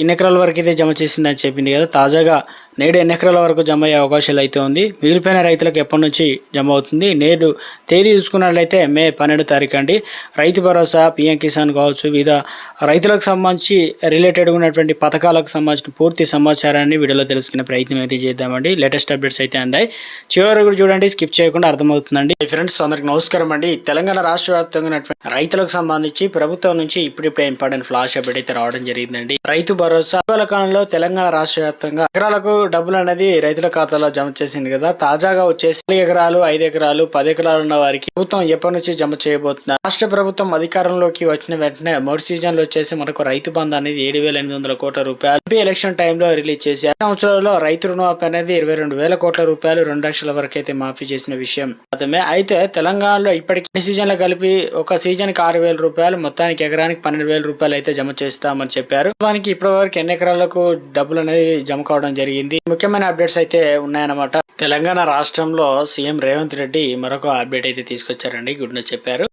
ఎన్ని ఎకరాల వరకు అయితే జమ చేసిందని చెప్పింది కదా. తాజాగా నేడు ఎన్ని ఎకరాల వరకు జమ అయ్యే అవకాశాలు అయితే ఉంది. మిగిలిపోయిన రైతులకు ఎప్పటి నుంచి జమ అవుతుంది? నేడు తేదీ చూసుకున్నట్లయితే మే పన్నెండు తారీఖు అండి. రైతు భరోసా పిఎం కిసాన్ కావచ్చు వివిధ రైతులకు సంబంధించి రిలేటెడ్గా ఉన్నటువంటి పథకాలకు సంబంధించిన పూర్తి సమాచారాన్ని వీడియోలో తెలుసుకునే ప్రయత్నం అయితే చేద్దామండి. లేటెస్ట్ అప్డేట్స్ అయితే అందాయి. చివరి కూడా చూడండి స్కిప్ చేయకుండా అర్థమవుతుందండి. ఫ్రెండ్స్ అందరికి నమస్కారం అండి. తెలంగాణ రాష్ట్ర వ్యాప్తంగా రైతులకు సంబంధించి ప్రభుత్వం నుంచి ఇప్పుడిప్పుడే ఇంపార్టెంట్ ఫ్లాష్ అప్డేట్ అయితే రావడం జరిగిందండి. రైతు భరోసా. కాలంలో తెలంగాణ రాష్ట్ర వ్యాప్తంగా ఎకరాలకు డబ్బులు అనేది రైతుల ఖాతాలో జమ చేసింది కదా. తాజాగా వచ్చేసి నాలుగు ఎకరాలు ఐదు ఎకరాలు పది ఎకరాలు ఉన్న వారికి ప్రభుత్వం ఎప్పటి నుంచి జమ చేయబోతుంది? రాష్ట్ర ప్రభుత్వం అధికారంలోకి వచ్చిన వెంటనే మొదటి సీజన్లో వచ్చేసి మనకు రైతు బంధు అనేది ఏడు వేల ఎనిమిది వందల కోట్ల రూపాయలు. ఎంపీ ఎలక్షన్ టైంలో రిలీజ్ చేసి ఆ సంవత్సరంలో రైతు రుణమాఫీ అనేది ఇరవై రెండు వేల కోట్ల రూపాయలు రెండు లక్షల వరకు అయితే మాఫీ చేసిన విషయం. అతమే అయితే తెలంగాణలో ఇప్పటికి అన్ని సీజన్లు కలిపి ఒక సీజన్కి ఆరు వేల రూపాయలు మొత్తానికి ఎకరానికి పన్నెండు వేల రూపాయలు అయితే జమ చేస్తామని చెప్పారు. వానికి ఇప్పటి వరకు ఎన్ని ఎకరాలకు డబ్బులు అనేది జమ కావడం జరిగింది. ముఖ్యమైన అప్డేట్స్ అయితే ఉన్నాయన్నమాట. తెలంగాణ రాష్ట్రంలో సీఎం రేవంత్ రెడ్డి మరొక అప్డేట్ అయితే తీసుకొచ్చారండి గుడ్ న్యూస్ చెప్పారు.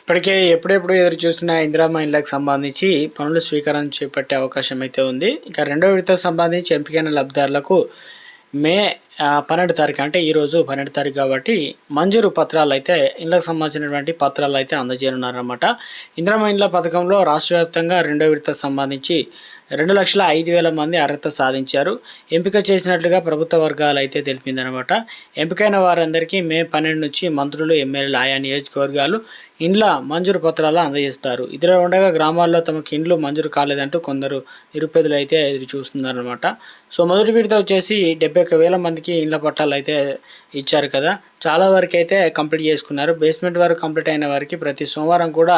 ఇప్పటికే ఎప్పుడెప్పుడు ఎదురు చూసిన ఇందిరా మహిళలకు సంబంధించి పనులు స్వీకారం చేపట్టే అవకాశం అయితే ఉంది. ఇక రెండో విడత సంబంధించి ఎంపికైన లబ్ధిదారులకు మే పన్నెండు తారీఖు అంటే ఈరోజు పన్నెండు తారీఖు కాబట్టి మంజూరు పత్రాలు అయితే ఇళ్ళకు సంబంధించినటువంటి పత్రాలు అయితే అందజేయనున్నారన్నమాట. ఇందిరా ఇండ్ల పథకంలో రాష్ట్ర వ్యాప్తంగా రెండో విడత సంబంధించి రెండు లక్షల ఐదు వేల మంది అర్హత సాధించారు. ఎంపిక చేసినట్లుగా ప్రభుత్వ వర్గాలు అయితే తెలిపిందనమాట ఎంపికైన వారందరికీ మే పన్నెండు నుంచి మంత్రులు ఎమ్మెల్యేలు ఆయా నియోజకవర్గాలు ఇండ్ల మంజూరు పత్రాలు అందజేస్తారు. ఇదిలో ఉండగా గ్రామాల్లో తమకు ఇండ్లు మంజూరు కాలేదంటూ కొందరు నిరుపేదలు అయితే ఎదురు చూస్తున్నారనమాట సో మొదటి విడత వచ్చేసి డెబ్బై ఒక్క మంది మందికి ఇండ్ల పట్టాలు అయితే ఇచ్చారు కదా. చాలా వరకు అయితే కంప్లీట్ చేసుకున్నారు. బేస్మెంట్ వరకు కంప్లీట్ అయిన వారికి ప్రతి సోమవారం కూడా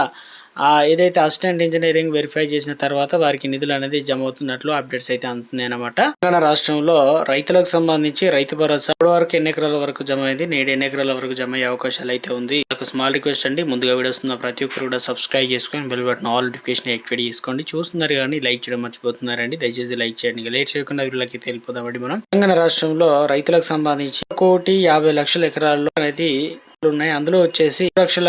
ఏదైతే అసిస్టెంట్ ఇంజనీరింగ్ వెరిఫై చేసిన తర్వాత వారికి నిధులు అనేది జమ అవుతున్నట్లు అప్డేట్స్ అయితే అందుతున్నాయి అనమాట తెలంగాణ రాష్ట్రంలో రైతులకు సంబంధించి రైతు భరోసా ఇప్పటి వరకు ఎన్ని ఎకరాల వరకు జమ అయింది నేడు ఎన్ని ఎకరాల వరకు జమ అయ్యే అవకాశాలు అయితే ఉంది? ఒక స్మాల్ రిక్వెస్ట్ అండి ముందుగా వీడియోస్ ఉన్న ప్రతి ఒక్కరు కూడా సబ్స్క్రైబ్ చేసుకొని bell button all notification activate చేసుకోండి. చూస్తున్నారు కానీ లైక్ చేయడం మర్చిపోతున్నారండి దయచేసి లైక్ చేయండి. లేట్ చేయకుండా వీళ్ళకి తెలిపోదామండి మనం. తెలంగాణ రాష్ట్రంలో రైతులకు సంబంధించి కోటి యాభై లక్షల ఎకరాల్లో అనేది ఉన్నాయి. అందులో వచ్చేసి లక్షల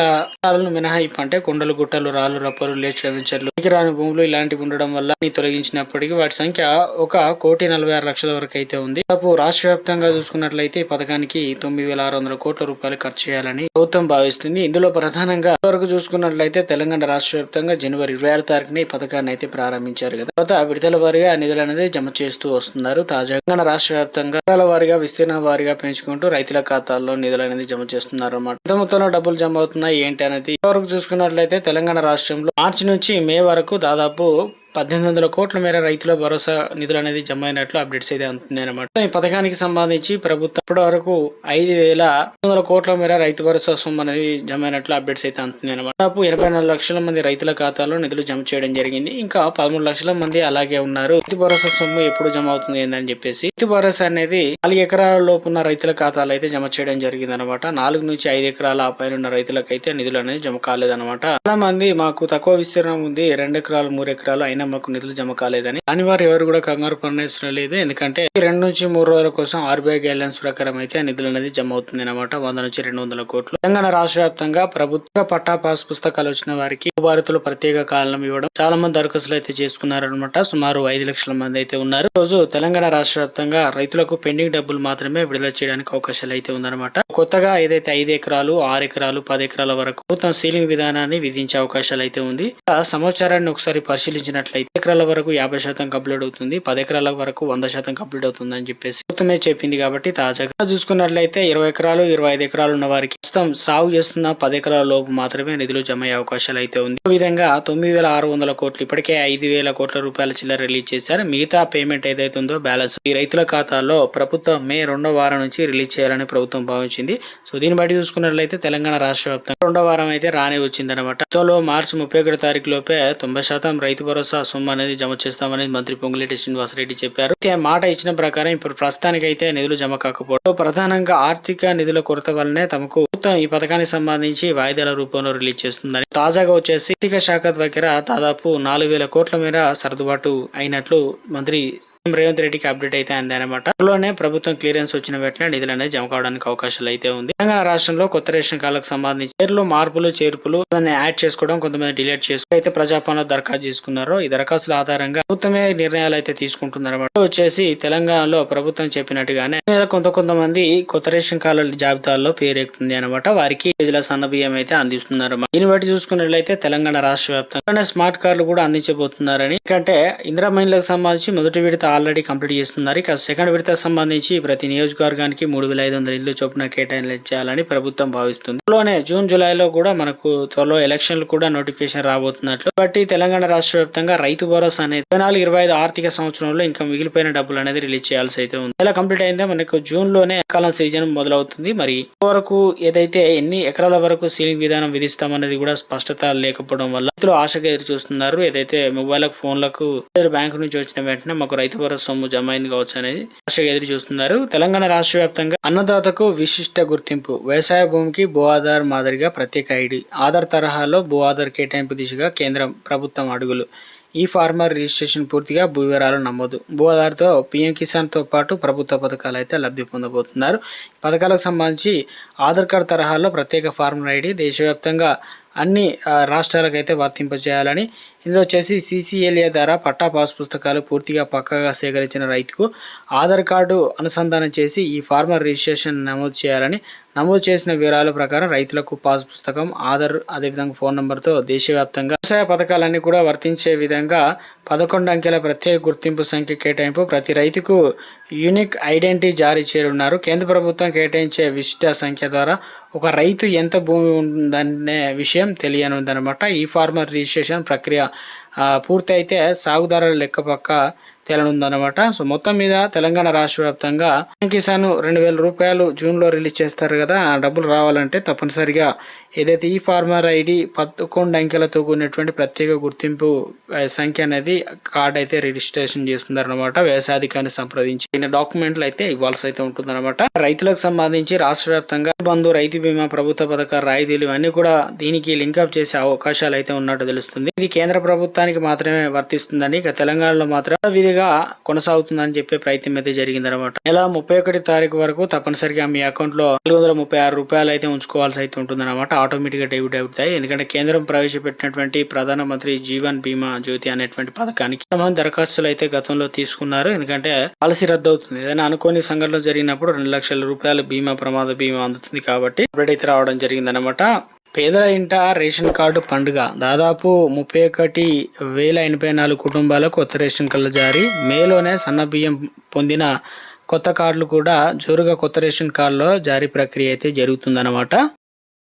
మినహాయింపు అంటే కొండలు గుట్టలు రాళ్ళు రప్పలు లేచి వెంచర్లు రాని భూములు ఇలాంటివి ఉండడం వల్ల తొలగించినప్పటికీ వాటి సంఖ్య ఒక కోటి నలభై ఆరు లక్షల వరకు అయితే ఉంది. రాష్ట్ర వ్యాప్తంగా చూసుకున్నట్లయితే ఈ పథకానికి తొమ్మిది వేల ఆరు వందల కోట్ల రూపాయలు ఖర్చు చేయాలని ప్రభుత్వం భావిస్తుంది. ఇందులో ప్రధానంగా వరకు చూసుకున్నట్లయితే తెలంగాణ రాష్ట్ర వ్యాప్తంగా జనవరి ఇరవై ఆరు తారీఖున ఈ పథకాన్ని అయితే ప్రారంభించారు కదా. తర్వాత విడుదల వారిగా నిధులు అనేది జమ చేస్తూ వస్తున్నారు. తాజాగా రాష్ట్ర వ్యాప్తంగా వారిగా విస్తీర్ణ వారిగా పెంచుకుంటూ రైతుల ఖాతాల్లో నిధులు అనేది జమ చేస్తున్నారు అన్నమాట పెద్ద మొత్తంలో డబ్బులు జమ అవుతున్నాయి ఏంటి అనేది వరకు చూసుకున్నట్లయితే తెలంగాణ రాష్ట్రంలో మార్చి నుంచి మే వరకు దాదాపు పద్దెనిమిది వందల కోట్ల మేర రైతుల భరోసా నిధులు అనేది జమ అయినట్లు అప్డేట్స్ అయితే అందుతున్నాయి అనమాట ఈ పథకానికి సంబంధించి ప్రభుత్వం ఇప్పటి వరకు ఐదు వేల వందల కోట్ల మేర రైతు భరోసా సొమ్ము అనేది జమ అయినట్లు అప్డేట్స్ అయితే అందుతున్నాయి అనమాట దాదాపు ఎనభై నాలుగు లక్షల మంది రైతుల ఖాతాలో నిధులు జమ చేయడం జరిగింది. ఇంకా పదమూడు లక్షల మంది అలాగే ఉన్నారు. రైతు భరోసా సొమ్ము ఎప్పుడు జమ అవుతుంది ఏందని చెప్పేసి రైతు భరోసా అనేది నాలుగు ఎకరాల లోపు ఉన్న రైతుల ఖాతాలు అయితే జమ చేయడం జరిగింది అనమాట నాలుగు నుంచి ఐదు ఎకరాల పైన ఉన్న రైతులకైతే నిధులు అనేది జమ కాలేదన్నమాట. చాలా మంది మాకు తక్కువ విస్తీర్ణం ఉంది. రెండు ఎకరాలు మూడు ఎకరాలు అయినా మాకు నిధులు జమ కాలేదని. దాని వారు ఎవరు కూడా కంగారు పడనవసరం లేదు. ఎందుకంటే ఈ రెండు నుంచి మూడు రోజుల కోసం ఆర్బీఐ గైడ్లైన్స్ ప్రకారం అయితే ఆ నిధులు అనేది జమ అవుతుంది అనమాట వంద నుంచి రెండు వందల కోట్లు. తెలంగాణ రాష్ట్ర వ్యాప్తంగా ప్రభుత్వ పట్టా పాస్ పుస్తకాలు వచ్చిన వారికి బాధితులు ప్రత్యేక కాలం ఇవ్వడం చాలా మంది దరఖాస్తులు అయితే చేసుకున్నారనమాట సుమారు ఐదు లక్షల మంది అయితే ఉన్నారు. రోజు తెలంగాణ రాష్ట్ర వ్యాప్తంగా రైతులకు పెండింగ్ డబ్బులు మాత్రమే విడుదల చేయడానికి అవకాశాలు అయితే ఉందన్నమాట. కొత్తగా ఏదైతే ఐదు ఎకరాలు ఆరు ఎకరాలు పది ఎకరాల వరకు ప్రభుత్వం సీలింగ్ విధానాన్ని విధించే అవకాశాలు అయితే ఉంది. ఆ సమాచారాన్ని ఒకసారి పరిశీలించినట్లయితే ఎకరాల వరకు యాభై శాతం కంప్లీట్ అవుతుంది పది ఎకరాల వరకు వంద శాతం కంప్లీట్ అవుతుంది అని చెప్పేసి ప్రభుత్వమే చెప్పింది కాబట్టి తాజాగా. చూసుకున్నట్లయితే ఇరవై ఎకరాలు ఇరవై ఐదు ఎకరాలు ఉన్న వారికి ప్రస్తుతం సాగు చేస్తున్న పది ఎకరాల లోపు మాత్రమే నిధులు జమ అయ్యే అవకాశాలు అయితే ఉంది. ఈ విధంగా తొమ్మిది వేల ఆరు వందల కోట్లు ఇప్పటికే ఐదు వేల కోట్ల రూపాయల చిల్లర రిలీజ్ చేశారు. మిగతా పేమెంట్ ఏదైతే ఉందో బ్యాలెన్స్. ఈ రైతుల ఖాతాల్లో ప్రభుత్వం మే రెండో వారం నుంచి రిలీజ్ చేయాలని ప్రభుత్వం భావించింది. సో దీన్ని బట్టి చూసుకున్నట్లయితే తెలంగాణ రాష్ట్ర వ్యాప్తంగా రెండో వారం అయితే రానే వచ్చిందనమాట గతంలో మార్చి ముప్పై ఒకటి తారీఖు లోపే తొంభై శాతం రైతు భరోసా సొమ్ము అనేది జమ చేస్తామని మంత్రి పొంగులేటి శ్రీనివాసరెడ్డి చెప్పారు. మాట ఇచ్చిన ప్రకారం ఇప్పుడు ప్రస్తుతానికైతే నిధులు జమ కాకపోవడం ప్రధానంగా ఆర్థిక నిధుల కొరత వల్లనే తమకు ప్రభుత్వం ఈ పథకానికి సంబంధించి వాయిదాల రూపంలో రిలీజ్ చేస్తుందని తాజాగా వచ్చేసి ఆర్థిక శాఖ దగ్గర దాదాపు నాలుగు వేల కోట్ల మేర సర్దుబాటు అయినట్లు మంత్రి రేవంత్ రెడ్డికి అప్డేట్ అయితే అంది అనమాట త్వరలోనే ప్రభుత్వం క్లియరెన్స్ వచ్చిన వెంటనే నిధులు అనేది జమ కావడానికి అవకాశాలు అయితే ఉంది. తెలంగాణ రాష్ట్రంలో కొత్త రేషన్ కార్డులకు సంబంధించి పేర్లు మార్పులు చేర్పులు దాన్ని యాడ్ చేసుకోవడం కొంతమంది డిలీట్ చేసుకుని అయితే ప్రజాపాలన దరఖాస్తు చేసుకున్నారు ఈ దరఖాస్తుల ఆధారంగా ప్రభుత్వమే నిర్ణయాలు అయితే తీసుకుంటున్నారన్నమాట. వచ్చేసి తెలంగాణలో ప్రభుత్వం చెప్పినట్టుగానే కొంత కొంతమంది కొత్త రేషన్ కార్డుల జాబితాల్లో పేరెక్కుతుంది అనమాట వారికి కేజీల అయితే అందిస్తున్నారు దీన్ని బట్టి చూసుకున్నట్లయితే తెలంగాణ రాష్ట్ర వ్యాప్తంగా స్మార్ట్ కార్డులు కూడా అందించబోతున్నారని. ఎందుకంటే ఇందిరా మహిళలకు సంబంధించి మొదటి విడత ఆల్రెడీ కంప్లీట్ చేస్తున్నారు. ఇక సెకండ్ విడత సంబంధించి ప్రతి నియోజకవర్గానికి మూడు వేల ఐదు వందల ఇల్లు చొప్పున కేటాయించాలని ప్రభుత్వం భావిస్తుంది. త్వరలోనే జూన్ జూలైలో కూడా మనకు త్వరలో ఎలక్షన్లు కూడా నోటిఫికేషన్ రాబోతున్నట్లు. బట్టి తెలంగాణ రాష్ట్ర వ్యాప్తంగా రైతు భరోసా అనేది ఇరవై నాలుగు ఇరవై ఐదు ఆర్థిక సంవత్సరంలో ఇంకా మిగిలిపోయిన డబ్బులు అనేది రిలీజ్ చేయాల్సి అయితే ఉంది. ఇలా కంప్లీట్ అయిందే మనకు జూన్లోనే కాలం సీజన్ మొదలవుతుంది. మరి వరకు ఏదైతే ఎన్ని ఎకరాల వరకు సీలింగ్ విధానం విధిస్తామనేది కూడా స్పష్టత లేకపోవడం వల్ల రైతులు ఆశగా ఎదురు చూస్తున్నారు ఏదైతే మొబైల్ ఫోన్లకు బ్యాంకు నుంచి వచ్చిన వెంటనే మాకు రైతు భరోసా సొమ్ము జమ అయింది కావచ్చు అనేది ఆశగా ఎదురు చూస్తున్నారు. తెలంగాణ రాష్ట్ర వ్యాప్తంగా అన్నదాతకు విశిష్ట గుర్తింపు. వ్యవసాయ భూమికి భూ ఆధార్ మాదిరిగా ప్రత్యేక ఐడి. ఆధార్ తరహాలో భూ ఆధార్ కేటాయింపు దిశగా కేంద్రం ప్రభుత్వం అడుగులు. ఈ ఫార్మర్ రిజిస్ట్రేషన్ పూర్తిగా భూ వివరాలు నమోదు. భూ ఆధార్తో పీఎం కిసాన్తో పాటు ప్రభుత్వ పథకాలు అయితే లబ్ధి పొందబోతున్నారు. పథకాలకు సంబంధించి ఆధార్ కార్డు తరహాలో ప్రత్యేక ఫార్మర్ ఐడి దేశవ్యాప్తంగా అన్ని రాష్ట్రాలకైతే వర్తింపజేయాలని ఇందులో వచ్చేసి సీసీఎల్ఏ ద్వారా పట్టా పాస్ పుస్తకాలు పూర్తిగా పక్కగా సేకరించిన రైతుకు ఆధార్ కార్డు అనుసంధానం చేసి ఈ ఫార్మర్ రిజిస్ట్రేషన్ నమోదు చేయాలని నమోదు చేసిన వివరాల ప్రకారం రైతులకు పాస్ పుస్తకం ఆధార్ అదేవిధంగా ఫోన్ నంబర్తో దేశవ్యాప్తంగా వ్యవసాయ పథకాలన్నీ కూడా వర్తించే విధంగా పదకొండు అంకెల ప్రత్యేక గుర్తింపు సంఖ్య కేటాయింపు ప్రతి రైతుకు యూనిక్ ఐడెంటిటీ జారీ చేయనున్నారు. కేంద్ర ప్రభుత్వం కేటాయించే విశిష్ట సంఖ్య ద్వారా ఒక రైతు ఎంత భూమి ఉందనే విషయం తెలియనుందనమాట ఈ ఫార్మర్ రిజిస్ట్రేషన్ ప్రక్రియ పూర్తి పూర్తయితే సాగుదారుల లెక్క పక్క తేలనుందనమాట సో మొత్తం మీద తెలంగాణ రాష్ట్ర వ్యాప్తంగా కిసాన్ రెండు వేల రూపాయలు జూన్లో రిలీజ్ చేస్తారు కదా ఆ డబ్బులు రావాలంటే తప్పనిసరిగా ఏదైతే ఈ ఫార్మర్ ఐడి పదకొండు అంకెలతో కూడినటువంటి ప్రత్యేక గుర్తింపు సంఖ్య అనేది కార్డ్ అయితే రిజిస్ట్రేషన్ చేసుకున్నారనమాట వ్యవసాయాధికారిని సంప్రదించి డాక్యుమెంట్లు అయితే ఇవ్వాల్సి అయితే ఉంటుందన్నమాట. రైతులకు సంబంధించి రాష్ట్ర వ్యాప్తంగా బంధు రైతు బీమా ప్రభుత్వ పథకాల రాయితీలు ఇవన్నీ కూడా దీనికి లింకప్ చేసే అవకాశాలు అయితే ఉన్నట్టు తెలుస్తుంది. ఇది కేంద్ర ప్రభుత్వానికి మాత్రమే వర్తిస్తుందని ఇక తెలంగాణలో మాత్రం విధిగా కొనసాగుతుందని చెప్పే ప్రయత్నం అయితే జరిగిందనమాట నెల ముప్పై ఒకటి తారీఖు వరకు తప్పనిసరిగా మీ అకౌంట్లో నాలుగు వందల ముప్పై ఆరు రూపాయలు అయితే ఉంచుకోవాల్సి అయితే ఉంటుందన్నమాట. ఆటోమేటిక్గా డెబిట్ అవుతాయి. ఎందుకంటే కేంద్రం ప్రవేశపెట్టినటువంటి ప్రధానమంత్రి జీవన్ బీమా జ్యోతి అనేటువంటి పథకానికి దరఖాస్తులు అయితే గతంలో తీసుకున్నారు. ఎందుకంటే పాలసీ రద్దు అవుతుంది ఏదైనా అనుకోని సంఘటన జరిగినప్పుడు రెండు లక్షల రూపాయలు బీమా ప్రమాద బీమా అందుతుంది కాబట్టి అప్డేట్ అయితే రావడం జరిగిందనమాట పేదల ఇంట రేషన్ కార్డు పండుగ. దాదాపు ముప్పై ఒకటి వేల ఎనభై నాలుగు కుటుంబాలకు కొత్త రేషన్ కార్డులు జారీ. మేలోనే సన్న బియ్యం పొందిన కొత్త కార్డులు కూడా జోరుగా కొత్త రేషన్ కార్డులో జారీ ప్రక్రియ అయితే జరుగుతుందన్నమాట.